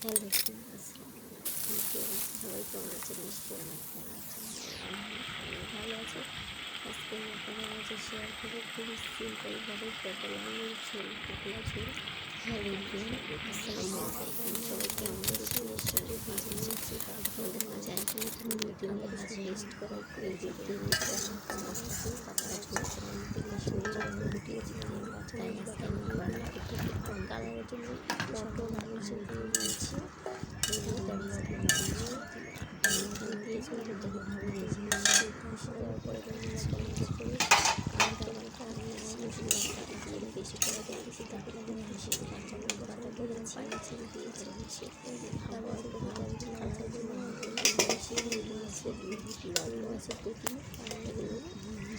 Hello সবাই কেমন আছেন নিশ্চয়ই অনেক ভালো আমি ভালো আছি আজকে আপনাদের মাঝে শেয়ার করব খুবই সিম্পলভাবে পটল আলুর ঝোল পটলা হ্যালো আসসালামু সবাই কেমন আছেন নিশ্চয়ই ভালো আছি আপনাদের মাঝে একজন নতুন করার করে দিতে কালারের জন্য পটল আলু ঝোল করে দিয়েছি দেখে ভালো দিয়েছি দেওয়ার পরে বেশি করে দেখেছি তাকে বেশি কাঁচা লঙ্কাটা দিয়েছি পানিছি দিয়েছি আবার কাঁচা বেশি লেবু আছে আলু আছে পেটি এগুলো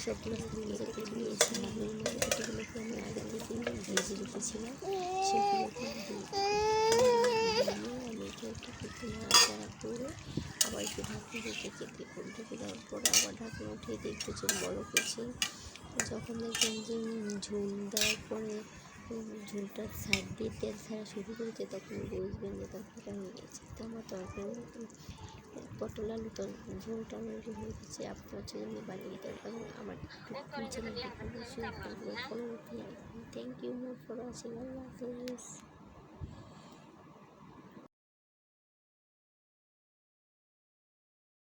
সবগুলো ফ্রিজে কেটে নিয়েছি আলুর মধ্যে পেটিগুলোকে আমি আগে ভেজে সেগুলোকে একটু একটু নাড়াচাড়া করে আবার একটু ঢাকনা রেখে কেটে ঢেকে দেওয়ার পরে আবার ঢাকনা উঠিয়ে দেখতেছেন বড় করছে যখন দেখবেন যে ঝোল দেওয়ার পরে ঝোলটার সাইড দিয়ে তেল ছাড়া শুরু করেছে তখন বুঝবেন যে তরকারিটা হয়ে গেছে তো আমার তরকারি পটল আলু তো ঝোলটা রেডি হয়ে গেছে আপনার জন্য বানিয়ে পারেন আমার চ্যানেলটি Thank you for watching. Allah Hafiz.